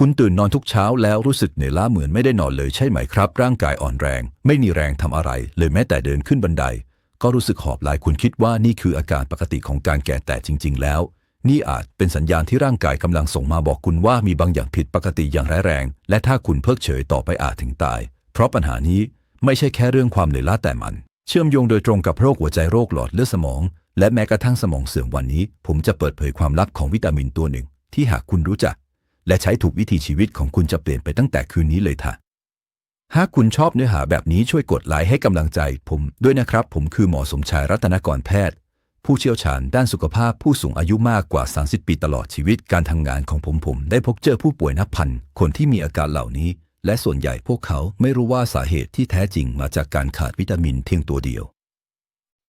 คุณตื่นนอนทุกเช้าแล้วรู้สึกเหนื่อยล้าเหมือนไม่ได้นอนเลยใช่ไหมครับ ร่างกายอ่อนแรง ไม่มีแรงทำอะไร เลยแม้แต่เดินขึ้นบันได ก็รู้สึกหอบหลายคุณคิดว่านี่คืออาการปกติของการแก่แต่จริง ๆ แล้ว นี่อาจเป็นสัญญาณที่ร่างกายกำลังส่งมาบอกคุณว่ามีบางอย่างผิดปกติอย่างร้ายแรง และถ้าคุณเพิกเฉยต่อไปอาจถึงตาย เพราะปัญหานี้ไม่ใช่แค่เรื่องความเหนื่อยล้าแต่มัน เชื่อมโยงโดยตรงกับโรคหัวใจโรคหลอดเลือดสมอง และแม้กระทั่งสมองเสื่อมวันนี้ ผมจะเปิดเผยความลับของวิตามินตัวหนึ่ง ที่หากคุณรู้จัก และใช้ถูกวิธีชีวิตของคุณจะเปลี่ยนไปตั้งแต่คืนนี้เลยท่ะ หากคุณชอบเนื้อหาแบบนี้ช่วยกดไลค์ให้กำลังใจผมด้วยนะครับ ผมคือหมอสมชายรัตนกรแพทย์ ผู้เชี่ยวชาญด้านสุขภาพผู้สูงอายุมากกว่า 30 ปีตลอดชีวิตการทำงานของผมผมได้พบเจอผู้ป่วยนับพันคนที่มีอาการเหล่านี้ และส่วนใหญ่พวกเขาไม่รู้ว่าสาเหตุที่แท้จริงมาจากการขาดวิตามินเพียงตัวเดียว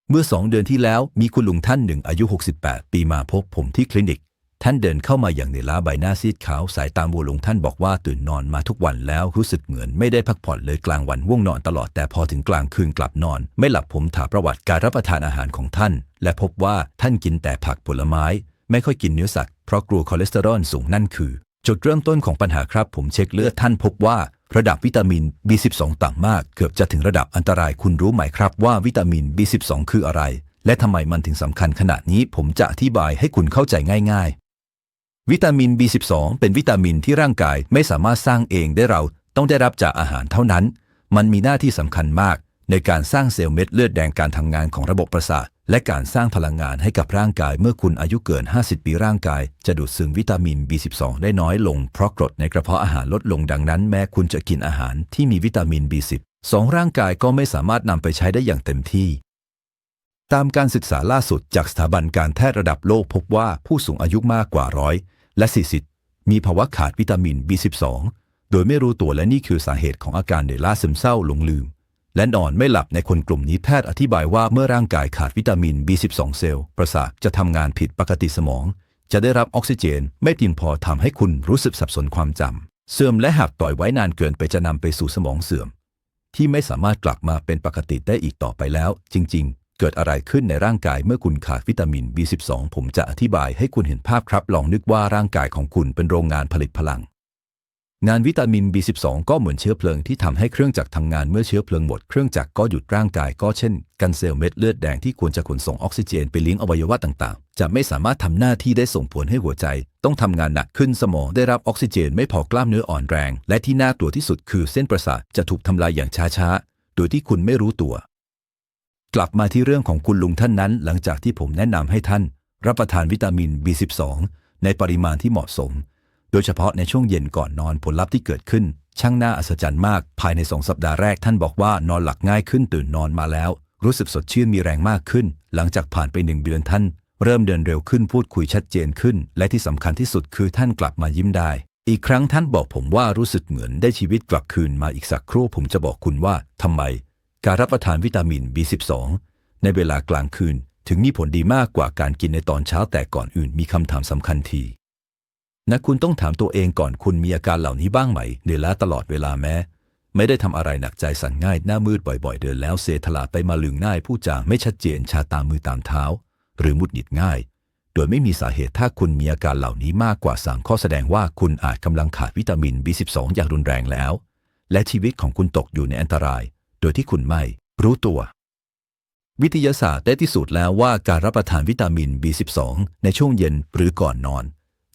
เมื่อสองเดือนที่แล้วมีคุณลุงท่านหนึ่งอายุ 68 ปีมาพบผมที่คลินิก ท่านเดินเข้ามาอย่างเหนื่อยล้าใบหน้าซีดขาวสายตาบัวลงท่านบอกว่าตื่นนอนมาทุกวันแล้วรู้สึกเหมือนไม่ได้พักผ่อนเลยกลางวันว่วงนอนตลอดแต่พอถึงกลางคืนกลับนอน ไม่หลับผมถามประวัติการรับประทานอาหารของท่าน และพบว่าท่านกินแต่ผักผลไม้ ไม่ค่อยกินเนื้อสัตว์เพราะกลัวคอเลสเตอรอลสูงนั่นคือ จุดเริ่มต้นของปัญหาครับ ผมเช็คเลือดท่านพบว่าระดับวิตามิน B12 ต่ำมาก เกือบจะถึงระดับอันตรายคุณรู้ไหมครับว่าวิตามิน B12 คืออะไร และทำไมมันถึงสำคัญขนาดนี้ผมจะอธิบายให้คุณเข้าใจง่ายๆ วิตามิน B12 เป็นวิตามินที่ร่างกายไม่สามารถสร้างเองได้เราต้องได้รับจากอาหารเท่านั้น มันมีหน้าที่สำคัญมาก ในการสร้างเซลล์เม็ดเลือดแดงการทำงานของระบบประสาท และการสร้างพลังงานให้กับร่างกาย เมื่อคุณอายุเกิน 50 ปีร่างกาย จะดูดซึมวิตามิน B12 ได้น้อยลง เพราะกรดในกระเพาะอาหารลดลงดังนั้น แม้คุณจะกินอาหารที่มีวิตามิน B10 สองร่างกายก็ไม่สามารถนำไปใช้ได้อย่างเต็มที่ตามการศึกษาล่าสุดจากสถาบันการแพทย์ระดับโลกพบว่าผู้สูงอายุมากกว่าร้อย และ 40 มีภาวะขาดวิตามิน B12 โดยไม่รู้ตัวและนี่คือสาเหตุของอาการเหนื่อยล้าซึมเศร้าหลงลืม และนอนไม่หลับในคนกลุ่มนี้แพทย์อธิบายว่าเมื่อร่างกายขาดวิตามิน B12 เซลล์ประสาทจะทำงานผิดปกติสมอง จะได้รับออกซิเจน ไม่เพียงพอทำให้คุณรู้สึกสับสนความจำเสื่อมและหากปล่อยไว้นานเกินไปจะนำไปสู่สมองเสื่อม ที่ไม่สามารถกลับมาเป็นปกติได้อีกต่อไปแล้ว จริงๆ เกิดอะไรขึ้นในร่างกายเมื่อคุณขาดวิตามิน B12 ผมจะอธิบายให้คุณเห็นภาพครับ ลองนึกว่าร่างกายของคุณเป็นโรงงานผลิตพลัง งานวิตามิน B12 ก็เหมือนเชื้อเพลิงที่ทำให้เครื่องจักรทำงานเมื่อเชื้อเพลิงหมด เครื่องจักรก็หยุดร่างกายก็เช่น กันเซลล์เม็ดเลือดแดงที่ควรจะขนส่งออกซิเจนไปเลี้ยงอวัยวะต่างๆ จะไม่สามารถทำหน้าที่ได้ส่งผลให้หัวใจ ต้องทำงานหนักขึ้นสมองได้รับออกซิเจน ไม่พอกล้ามเนื้ออ่อนแรง และที่น่ากลัวที่สุดคือเส้นประสาทจะถูกทำลายอย่างช้าๆโดยที่คุณไม่รู้ตัว กลับมาที่เรื่องของคุณลุงท่านนั้น หลังจากที่ผมแนะนำให้ท่าน รับประทานวิตามิน B12 ในปริมาณที่เหมาะสม โดยเฉพาะในช่วงเย็นก่อนนอนผลลัพธ์ที่เกิดขึ้น ช่างน่าอัศจรรย์มากภายในสองสัปดาห์แรกท่านบอกว่านอนหลับง่ายขึ้นตื่นนอนมาแล้ว รู้สึกสดชื่นมีแรงมากขึ้น หลังจากผ่านไปหนึ่งเดือนท่าน เริ่มเดินเร็วขึ้นพูดคุยชัดเจนขึ้น และที่สำคัญที่สุดคือท่านกลับมายิ้มได้ อีกครั้งท่านบอกผมว่ารู้สึกเหมือนได้ชีวิตกลับคืนมาอีกสักครู่ผมจะบอกคุณว่าทำไม การรับประทานวิตามิน B12 ในเวลากลางคืนถึงมีผลดีมากกว่าการกินในตอนเช้าแต่ก่อนอื่นมีคำถามสำคัญทีนะคุณต้องถามตัวเองก่อนคุณมีอาการเหล่านี้บ้างไหมเหนื่อยล้าตลอดเวลาแม้ ไม่ได้ทำอะไรหนักใจสั่นง่ายหน้ามืดบ่อย ๆ เดินแล้วเซทลาไปมาลืงง่ายผู้จาไม่ชัดเจนชาตามมือตามเท้า หรือมุดหงิดง่าย โดยไม่มีสาเหตุถ้าคุณมีอาการเหล่านี้มากกว่าสามข้อแสดงว่าคุณอาจกำลังขาดวิตามิน B12 อย่างรุนแรงแล้ว และชีวิตของคุณตกอยู่ในอันตราย โดยที่คุณไม่รู้ตัว วิทยาศาสตร์ได้พิสูจน์แล้วว่าการรับประทานวิตามิน B12 ในช่วงเย็นหรือก่อนนอน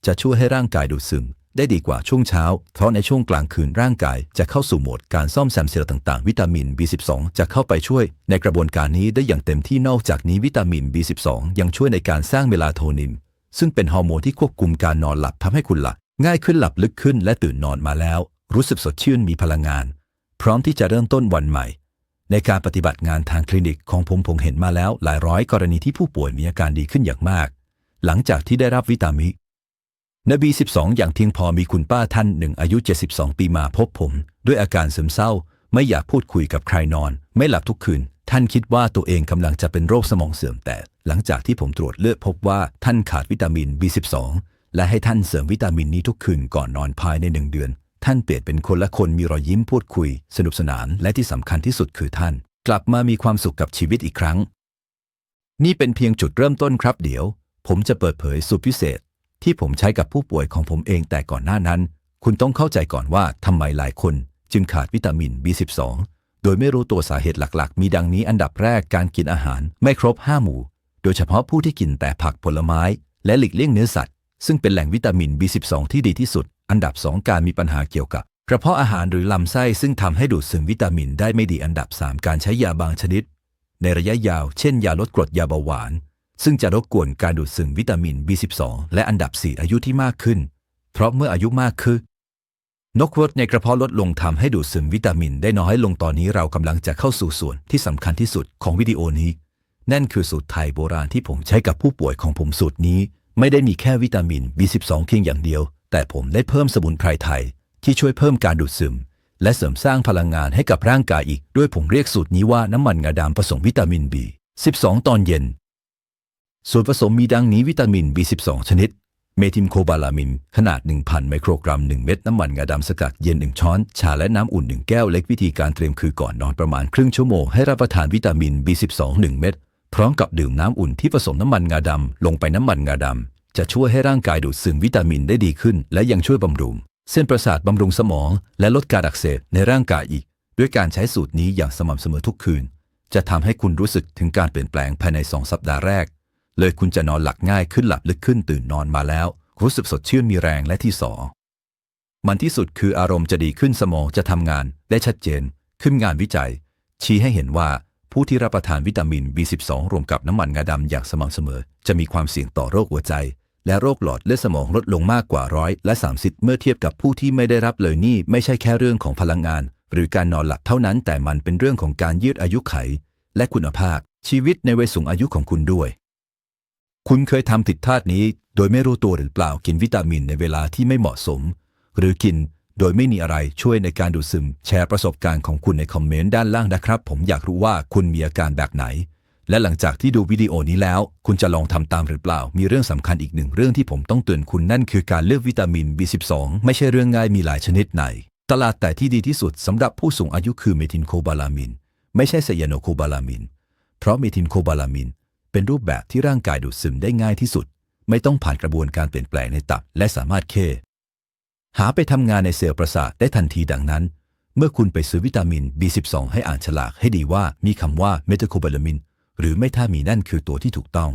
จะช่วยให้ร่างกายดูดซึมได้ดีกว่าช่วงเช้า เพราะในช่วงกลางคืนร่างกายจะเข้าสู่โหมดการซ่อมแซมเซลล์ต่างๆ วิตามิน B12 จะเข้าไปช่วยในกระบวนการนี้ได้อย่างเต็มที่นอกจากนี้วิตามิน B12 ยังช่วยในการสร้างเมลาโทนิน ซึ่งเป็นฮอร์โมนที่ควบคุมการนอนหลับทำให้คุณหลับง่ายขึ้นหลับลึกขึ้นและตื่นนอนมาแล้ว รู้สึกสดชื่นมีพลังงาน พร้อมที่จะเริ่มต้นวันใหม่ ในการปฏิบัติงานทางคลินิกของผมผมเห็นมาแล้ว หลายร้อยกรณีที่ผู้ป่วยมีอาการดีขึ้นอย่างมาก หลังจากที่ได้รับวิตามินนบี 12 อย่างเพียงพอมีคุณป้าท่านหนึ่งอายุ 72 ปีมาพบผม ด้วยอาการซึมเศร้า ไม่อยากพูดคุยกับใครนอน ไม่หลับทุกคืน ท่านคิดว่าตัวเองกำลังจะเป็นโรคสมองเสื่อมแต่ หลังจากที่ผมตรวจเลือดพบว่าท่านขาดวิตามิน B12 และให้ท่านเสริมวิตามินนี้ทุกคืนก่อนนอนภายในหนึ่งเดือน ท่านเปลี่ยนเป็นคนละคนมีรอยยิ้มพูดคุย สนุกสนานและที่สำคัญที่สุดคือท่าน กลับมามีความสุขกับชีวิตอีกครั้ง นี่เป็นเพียงจุดเริ่มต้นครับเดี๋ยว ผมจะเปิดเผยสูตรพิเศษ ที่ผมใช้กับผู้ป่วยของผมเองแต่ก่อนหน้านั้น คุณต้องเข้าใจก่อนว่าทำไมหลายคน จึงขาดวิตามิน B12 โดยไม่รู้ตัวสาเหตุหลักๆ มีดังนี้อันดับแรกการกินอาหารไม่ครบ5หมู่ โดยเฉพาะผู้ที่กินแต่ผักผลไม้ และหลีกเลี่ยงเนื้อสัตว์ ซึ่งเป็นแหล่งวิตามิน B12 ที่ดีที่สุด อันดับ 2 การมีปัญหาเกี่ยวกับกระเพาะอาหารหรือลำไส้ซึ่งทำให้ดูดซึมวิตามินได้ไม่ดีอันดับ 3 การใช้ยาบางชนิด ในระยะยาว เช่น ยาลดกรดยาเบาหวาน ซึ่งจะรบกวนการดูดซึมวิตามิน B12 และอันดับ 4 อายุที่มากขึ้น เพราะเมื่ออายุมากขึ้นนกรดในกระเพาะลดลงทำให้ดูดซึมวิตามินได้น้อยลงตอนนี้เรากำลังจะเข้าสู่ส่วนที่สำคัญที่สุดของวิดีโอนี้ นั่นคือสูตรไทยโบราณที่ผมใช้กับผู้ป่วยของผมสูตรนี้ ไม่ได้มีแค่วิตามิน B12 เพียงอย่างเดียว แต่ผมได้เพิ่มสมุนไพรไทย ที่ช่วยเพิ่มการดูดซึม และเสริมสร้างพลังงานให้กับร่างกายอีก ด้วยผมเรียกสูตรนี้ว่าน้ำมันงาดำผสมวิตามิน B12 ตอนเย็น ส่วนผสมมีดังนี้วิตามิน B12 ชนิด เมทิมโคบาลามิน ขนาด 1,000 ไมโครกรัม 1 เม็ดน้ำมันงาดำสกัดเย็น 1 ช้อน ชาและน้ำอุ่น 1 แก้วเล็กวิธีการเตรียมคือก่อนนอนประมาณครึ่งชั่วโมงให้รับประทานวิตามิน B12 1 เม็ด พร้อมกับดื่มน้ำอุ่นที่ผสมน้ำมันงาดำลงไปน้ำมันงาดำจะช่วยให้ร่างกายดูดซึมวิตามินได้ดีขึ้น และยังช่วยบำรุง เส้นประสาทบำรุงสมอง และลดการอักเสบในร่างกายอีก ด้วยการใช้สูตรนี้อย่างสม่ำเสมอทุกคืน จะทำให้คุณรู้สึกถึงการเปลี่ยนแปลงภายใน2สัปดาห์แรก เลยคุณจะนอนหลับง่ายขึ้นหลับลึกขึ้นตื่นนอนมาแล้วรู้สึกสดชื่นมีแรงและที่สองมันที่สุดคืออารมณ์จะดีขึ้นสมองจะทำงานได้ชัดเจน ขึ้นงานวิจัย ชี้ให้เห็นว่า ผู้ที่รับประทานวิตามิน B12 รวมกับน้ำมันงาดำอย่างสม่ำเสมอ จะมีความเสี่ยงต่อโรคหัวใจ และโรคหลอดเลือดสมองลดลงมากกว่าร้อยและ 30 เมื่อเทียบกับผู้ที่ไม่ได้รับเลยนี่ไม่ใช่แค่เรื่องของพลังงาน หรือการนอนหลับเท่านั้น แต่มันเป็นเรื่องของการยืดอายุไข และคุณภาพ ชีวิตในวัยสูงอายุของคุณด้วย คุณเคยทำผิดพลาดนี้ โดยไม่รู้ตัวหรือเปล่ากินวิตามินในเวลาที่ไม่เหมาะสม หรือกิน โดยไม่มีอะไรช่วยในการดูดซึม แชร์ประสบการณ์ของคุณในคอมเมนต์ด้านล่างนะครับ ผมอยากรู้ว่าคุณมีอาการแบบไหน และหลังจากที่ดูวิดีโอนี้แล้ว คุณจะลองทำตามหรือเปล่า มีเรื่องสำคัญอีกหนึ่งเรื่องที่ผมต้องเตือนคุณนั่นคือการเลือกวิตามิน B12 ไม่ใช่เรื่องง่ายมีหลายชนิดในตลาดแต่ที่ดีที่สุดสำหรับผู้สูงอายุคือเมทินโคบาลามิน ไม่ใช่ไซยาโนโคบาลามิน เพราะเมทินโคบาลามิน เป็นรูปแบบที่ร่างกายดูดซึมได้ง่ายที่สุด ไม่ต้องผ่านกระบวนการเปลี่ยนแปลงในตับ และสามารถเค หาไปทำงานในเซลล์ประสาทได้ทันทีดังนั้น เมื่อคุณไปซื้อวิตามิน B12 ให้อ่านฉลากให้ดีว่ามีคำว่าเมทาโคบาลามิน หรือไม่ถ้ามีนั่นคือตัวที่ถูกต้อง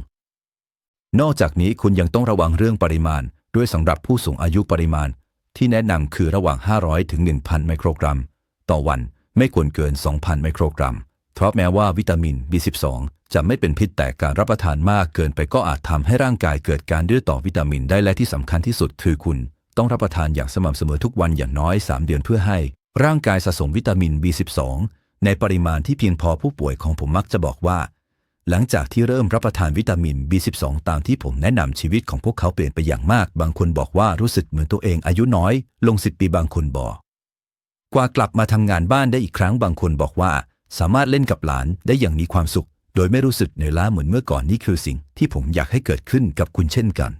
นอกจากนี้คุณยังต้องระวังเรื่องปริมาณ ด้วยสำหรับผู้สูงอายุปริมาณ ที่แนะนำคือระหว่าง 500 ถึง 1,000 ไมโครกรัม ต่อวันไม่ควรเกิน 2,000 ไมโครกรัม เพราะแม้ว่าวิตามิน B12 จะไม่เป็นพิษแต่การรับประทานมากเกินไปก็อาจทำให้ร่างกายเกิดการดื้อต่อวิตามินได้และที่สำคัญที่สุดคือคุณ ต้องรับประทานอย่างสม่ำเสมอทุกวันอย่างน้อย 3 เดือนเพื่อให้ ร่างกายสะสมวิตามิน B12 ในปริมาณที่เพียงพอผู้ป่วยของผมมักจะบอกว่า หลังจากที่เริ่มรับประทานวิตามิน B12 ตามที่ผมแนะนำชีวิตของพวกเขาเปลี่ยนไปอย่างมาก บางคนบอกว่ารู้สึกเหมือนตัวเองอายุน้อย ลงสิบปีบางคนบอก กว่ากลับมาทำงานบ้านได้อีกครั้งบางคนบอกว่า สามารถเล่นกับหลานได้อย่างมีความสุข โดยไม่รู้สึกเหนื่อยล้าเหมือนเมื่อก่อนนี่คือสิ่งที่ผมอยากให้เกิดขึ้นกับคุณเช่นกัน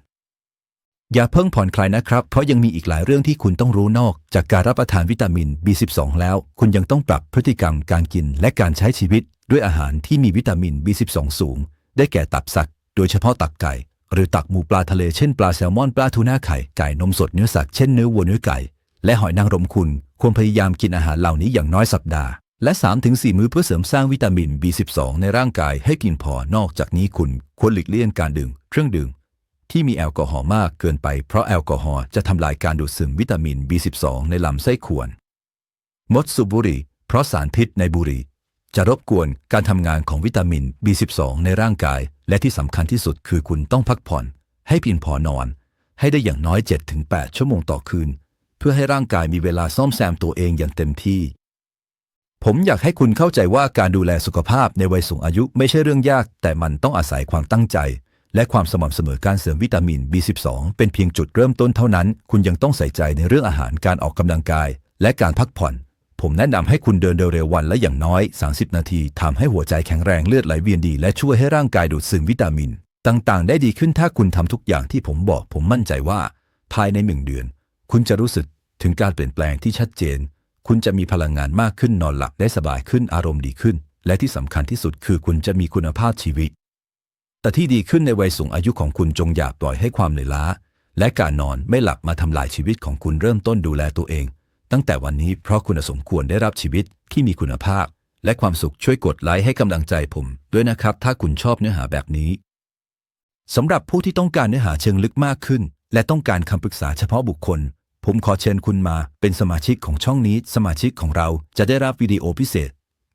อย่าเพิ่งผ่อนคลายนะครับ เพราะยังมีอีกหลายเรื่องที่คุณต้องรู้นอก จากการรับประทานวิตามิน B12 แล้ว คุณยังต้องปรับพฤติกรรมการกินและการใช้ชีวิต ด้วยอาหารที่มีวิตามิน B12 สูง ได้แก่ตับสัตว์ โดยเฉพาะตับไก่ หรือตักหมูปลาทะเลเช่นปลาแซลมอนปลาทูน่าไข่ไก่นมสดเนื้อสัตว์เช่นเนื้อวัวเนื้อไก่ และหอยนางรมคุณ ควรพยายามกินอาหารเหล่านี้อย่างน้อยสัปดาห์และ 3-4 มื้อเพื่อเสริมสร้างวิตามิน B12 ในร่างกายให้กินพอนอกจากนี้คุณควรหลีกเลี่ยงการดื่มเครื่องดื่ม ที่มีแอลกอฮอล์มากเกินไปเพราะแอลกอฮอล์จะทำลายการดูดซึมวิตามิน B12 ในลำไส้ควรงดสูบบุหรี่เพราะสารพิษในบุหรี่จะรบกวนการทำงานของวิตามิน B12 ในร่างกาย และที่สำคัญที่สุดคือคุณต้องพักผ่อน ให้เพียงพอนอน ให้ได้อย่างน้อย 7-8 ชั่วโมงต่อคืน เพื่อให้ร่างกายมีเวลาซ่อมแซมตัวเองอย่างเต็มที่ ผมอยากให้คุณเข้าใจว่าการดูแลสุขภาพในวัยสูงอายุไม่ใช่เรื่องยาก แต่มันต้องอาศัยความตั้งใจ และความสม่ำเสมอการเสริมวิตามิน B12 เป็นเพียงจุดเริ่มต้นเท่านั้น คุณยังต้องใส่ใจในเรื่องอาหารการออกกำลังกาย และการพักผ่อน ผมแนะนำให้คุณเดินเร็วๆวันละอย่างน้อย 30 นาทีทำให้หัวใจแข็งแรงเลือดไหลเวียนดี และช่วยให้ร่างกายดูดซึมวิตามิน ต่างๆ ได้ดีขึ้นถ้าคุณทำทุกอย่างที่ผมบอก ผมมั่นใจว่า ภายในหนึ่งเดือน คุณจะรู้สึกถึงการเปลี่ยนแปลงที่ชัดเจน คุณจะมีพลังงานมากขึ้นนอนหลับได้สบายขึ้นอารมณ์ดีขึ้น และที่สำคัญที่สุดคือคุณจะมีคุณภาพชีวิต แต่ที่ดีขึ้นในวัยสูงอายุของคุณจงอย่าปล่อยให้ความเหนื่อยล้า และการนอนไม่หลับมาทำลายชีวิตของคุณเริ่มต้นดูแลตัวเอง ตั้งแต่วันนี้เพราะคุณสมควรได้รับชีวิตที่มีคุณภาพ และความสุขช่วยกดไลค์ให้กำลังใจผมด้วยนะครับ ถ้าคุณชอบเนื้อหาแบบนี้สำหรับผู้ที่ต้องการเนื้อหาเชิงลึกมากขึ้น และต้องการคำปรึกษาเฉพาะบุคคล ผมขอเชิญคุณมาเป็นสมาชิกของช่องนี้ สมาชิกของเราจะได้รับวิดีโอพิเศษ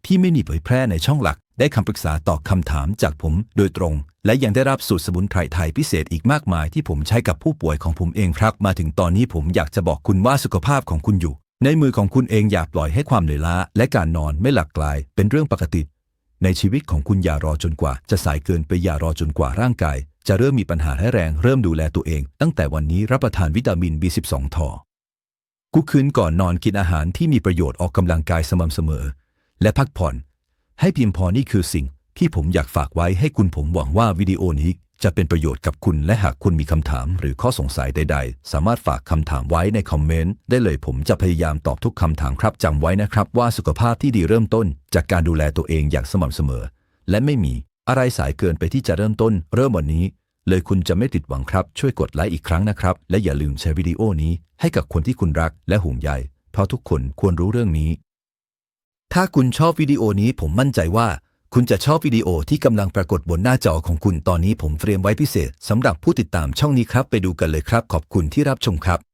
ที่ไม่มีเผยแพร่ในช่องหลัก ได้คำปรึกษาตอบคำถามจากผมโดยตรง และยังได้รับสูตรสมุนไพรไทยพิเศษอีกมากมายที่ผมใช้กับผู้ป่วยของผมเองครับ มาถึงตอนนี้ผมอยากจะบอกคุณว่าสุขภาพของคุณอยู่ ในมือของคุณเองอย่าปล่อยให้ความเหนื่อยล้า และการนอนไม่หลับกลายเป็นเรื่องปกติ ในชีวิตของคุณอย่ารอจนกว่า จะสายเกินไปอย่ารอจนกว่าร่างกาย จะเริ่มมีปัญหาให้แรงเริ่มดูแลตัวเอง ตั้งแต่วันนี้รับประทานวิตามิน B12 ทอกุคืนก่อนนอนกินอาหารที่มีประโยชน์ออกกำลังกายสม่ำเสมอ และพักผ่อน ให้เพียงพอนี่คือสิ่งที่ผมอยากฝากไว้ให้คุณผมหวังว่าวิดีโอนี้จะเป็นประโยชน์กับคุณและหากคุณมีคำถามหรือข้อสงสัยใด ๆ สามารถฝากคำถามไว้ในคอมเมนต์ได้เลยผมจะพยายามตอบทุกคำถามครับจำไว้นะครับว่าสุขภาพที่ดีเริ่มต้น จากการดูแลตัวเองอย่างสม่ำเสมอ และไม่มีอะไรสายเกินไปที่จะเริ่มต้น เริ่มวันนี้ เลยคุณจะไม่ติดหวังครับช่วยกดไลค์อีกครั้งนะครับ และอย่าลืมแชร์วิดีโอนี้ให้กับคนที่คุณรักและห่วงใยเพราะทุกคนควรรู้เรื่องนี้ ถ้าคุณชอบวิดีโอนี้ผมมั่นใจว่า คุณจะชอบวิดีโอที่กำลังปรากฏบนหน้าจอของคุณตอนนี้ผมเตรียมไว้พิเศษสำหรับผู้ติดตามช่องนี้ครับไปดูกันเลยครับ ขอบคุณที่รับชมครับ